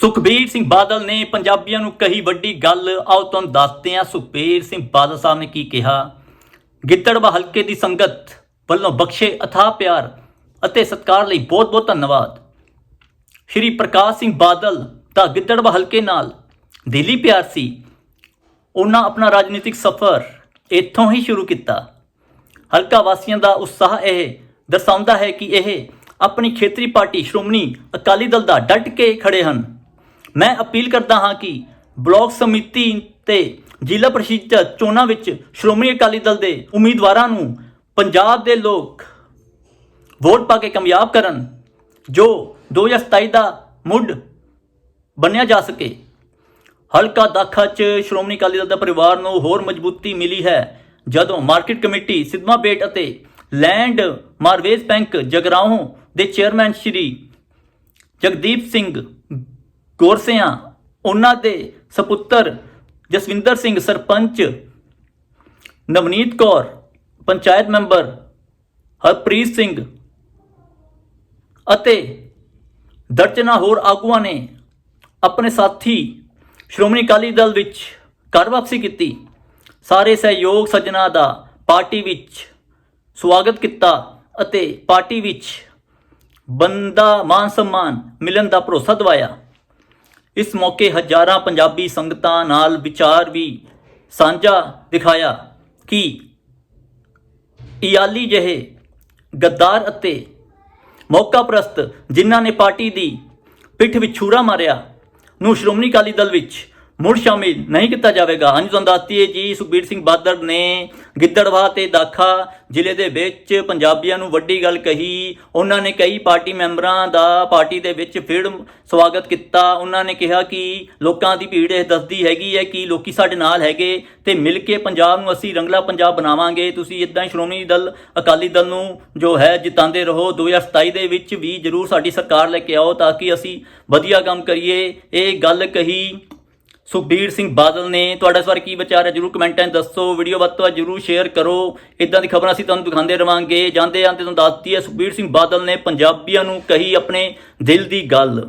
ਸੁਖਬੀਰ ਸਿੰਘ ਬਾਦਲ ਨੇ ਪੰਜਾਬੀਆਂ ਨੂੰ ਕਹੀ ਵੱਡੀ ਗੱਲ। ਆਓ ਤੁਹਾਨੂੰ ਦੱਸਦੇ ਹਾਂ, ਸੁਖਬੀਰ ਸਿੰਘ ਬਾਦਲ ਸਾਹਿਬ ਨੇ ਕੀ ਕਿਹਾ। ਗਿੱਦੜਵਾ ਹਲਕੇ ਦੀ ਸੰਗਤ ਵੱਲੋਂ ਬਖਸ਼ੇ ਅਥਾਹ ਪਿਆਰ ਅਤੇ ਸਤਿਕਾਰ ਲਈ ਬਹੁਤ-ਬਹੁਤ ਧੰਨਵਾਦ। ਸ਼੍ਰੀ ਪ੍ਰਕਾਸ਼ ਸਿੰਘ ਬਾਦਲ ਦਾ ਗਿੱਦੜਵਾ ਹਲਕੇ ਨਾਲ ਦਿੱਲੀ ਪਿਆਰ ਸੀ। ਉਹਨਾਂ ਆਪਣਾ ਰਾਜਨੀਤਿਕ ਸਫ਼ਰ ਇੱਥੋਂ ਹੀ ਸ਼ੁਰੂ ਕੀਤਾ। ਹਲਕਾ ਵਾਸੀਆਂ ਦਾ ਉਤਸ਼ਾਹ ਇਹ ਦਰਸਾਉਂਦਾ ਹੈ ਕਿ ਇਹ ਆਪਣੀ ਖੇਤਰੀ ਪਾਰਟੀ ਸ਼੍ਰੋਮਣੀ ਅਕਾਲੀ ਦਲ ਦਾ ਡਟ ਕੇ ਖੜੇ ਹਨ। ਮੈਂ ਅਪੀਲ ਕਰਦਾ ਹਾਂ ਕਿ ਬਲਾਕ ਸਮਿਤੀ ਤੇ ਜ਼ਿਲ੍ਹਾ ਪ੍ਰੀਸ਼ਦ ਚੋਣਾਂ ਵਿੱਚ ਸ਼੍ਰੋਮਣੀ ਅਕਾਲੀ ਦਲ ਦੇ ਉਮੀਦਵਾਰਾਂ ਨੂੰ ਪੰਜਾਬ ਦੇ ਲੋਕ ਵੋਟ ਪਾ ਕੇ ਕਾਮਯਾਬ ਕਰਨ, ਜੋ 2027 ਦਾ ਮੁੱਢ ਬਣਿਆ ਜਾ ਸਕੇ। ਹਲਕਾ ਦਾਖਾ 'ਚ ਸ਼੍ਰੋਮਣੀ ਅਕਾਲੀ ਦਲ ਦਾ ਪਰਿਵਾਰ ਨੂੰ ਹੋਰ ਮਜ਼ਬੂਤੀ ਮਿਲੀ ਹੈ, ਜਦੋਂ ਮਾਰਕੀਟ ਕਮੇਟੀ ਸਿਦਮਾ ਬੇਟ ਅਤੇ ਲੈਂਡ ਮਾਰਵੇਜ਼ ਬੈਂਕ ਜਗਰਾਓਂ ਦੇ ਚੇਅਰਮੈਨ ਸ਼੍ਰੀ ਜਗਦੀਪ ਸਿੰਘ ਗੋਰਸਿਆਂ, ਉਹਨਾਂ ਦੇ ਸਪੁੱਤਰ ਜਸਵਿੰਦਰ ਸਿੰਘ ਸਰਪੰਚ, ਨਵਨੀਤ ਕੌਰ, ਪੰਚਾਇਤ ਮੈਂਬਰ ਹਰਪ੍ਰੀਤ ਸਿੰਘ ਅਤੇ ਦਰਜਨਾ ਹੋਰ ਆਗੂਆਂ ਨੇ ਆਪਣੇ ਸਾਥੀ ਸ਼੍ਰੋਮਣੀ ਅਕਾਲੀ ਦਲ ਵਿੱਚ ਘਰ ਵਾਪਸੀ ਕੀਤੀ। ਸਾਰੇ ਸਹਿਯੋਗ ਸੱਜਣਾ ਦਾ ਪਾਰਟੀ ਵਿੱਚ ਸਵਾਗਤ ਕੀਤਾ ਅਤੇ ਪਾਰਟੀ ਵਿੱਚ ਬੰਦਾ ਮਾਨ ਸਨਮਾਨ ਮਿਲਣ ਦਾ ਭਰੋਸਾ ਦਵਾਇਆ। ਇਸ ਮੌਕੇ ਹਜ਼ਾਰਾਂ ਪੰਜਾਬੀ ਸੰਗਤਾਂ ਨਾਲ ਵਿਚਾਰ ਵੀ ਸਾਂਝਾ ਦਿਖਾਇਆ ਕਿ ਇਆਲੀ ਜਿਹੇ ਗੱਦਾਰ ਅਤੇ ਮੌਕਾ ਪ੍ਰਸਤ ਜਿਨ੍ਹਾਂ ਨੇ ਪਾਰਟੀ ਦੀ ਪਿੱਠ ਵਿੱਚ ਛੁਰਾ ਮਾਰਿਆ ਨੂੰ ਸ਼੍ਰੋਮਣੀ ਅਕਾਲੀ ਦਲ ਵਿੱਚ ਮੁੜ ਸ਼ਾਮਿਲ ਨਹੀਂ ਕੀਤਾ ਜਾਵੇਗਾ। ਹਾਂਜੀ, ਤੁਹਾਨੂੰ ਦੱਸਦੀਏ ਜੀ, ਸੁਖਬੀਰ ਸਿੰਘ ਬਾਦਲ ਨੇ ਗਿੱਦੜਵਾ ਤੇ ਦਾਖਾ ਜ਼ਿਲ੍ਹੇ ਦੇ ਵਿੱਚ ਪੰਜਾਬੀਆਂ ਨੂੰ ਵੱਡੀ ਗੱਲ ਕਹੀ। ਉਹਨਾਂ ਨੇ ਕਈ ਪਾਰਟੀ ਮੈਂਬਰਾਂ ਦਾ ਪਾਰਟੀ ਦੇ ਵਿੱਚ ਫਿਰ ਸਵਾਗਤ ਕੀਤਾ। ਉਹਨਾਂ ਨੇ ਕਿਹਾ ਕਿ ਲੋਕਾਂ ਦੀ ਭੀੜ ਇਹ ਦੱਸਦੀ ਹੈਗੀ ਹੈ ਕਿ ਲੋਕੀ ਸਾਡੇ ਨਾਲ ਹੈਗੇ ਤੇ ਮਿਲ ਕੇ ਪੰਜਾਬ ਨੂੰ ਅਸੀਂ ਰੰਗਲਾ ਪੰਜਾਬ ਬਣਾਵਾਂਗੇ। ਤੁਸੀਂ ਇਦਾਂ ਹੀ ਸ਼੍ਰੋਮਣੀ ਦਲ, ਅਕਾਲੀ ਦਲ ਨੂੰ ਜੋ ਹੈ ਜਿਤਾਉਂਦੇ ਰਹੋ। 2027 ਦੇ ਵਿੱਚ ਵੀ ਜਰੂਰ ਸਾਡੀ ਸਰਕਾਰ ਲੈ ਕੇ ਆਓ ਤਾਂ ਕਿ ਅਸੀਂ ਵਧੀਆ ਕੰਮ ਕਰੀਏ। ਇਹ ਗੱਲ ਕਹੀ ਸੁਖਬੀਰ ਸਿੰਘ ਬਾਦਲ ਨੇ ਤੁਹਾਡਾ ਇਸ ਬਾਰੇ ਕੀ ਵਿਚਾਰ ਹੈ? ਜਰੂਰ ਕਮੈਂਟਾਂ 'ਚ ਦੱਸੋ। ਵੀਡੀਓ ਵੱਧ ਤੋਂ ਵੱਧ ਜਰੂਰ ਸ਼ੇਅਰ ਕਰੋ। ਇਦਾਂ ਦੀ ਖਬਰਾਂ ਅਸੀਂ ਤੁਹਾਨੂੰ ਦਿਖਾਉਂਦੇ ਰਵਾਂਗੇ। ਜਾਂਦੇ ਜਾਂਦੇ ਤੁਹਾਨੂੰ ਦੱਸਦੀ ਹੈ ਸੁਖਬੀਰ ਸਿੰਘ ਬਾਦਲ ਨੇ ਪੰਜਾਬੀਆਂ ਨੂੰ ਕਹੀ ਆਪਣੇ ਦਿਲ ਦੀ ਗੱਲ।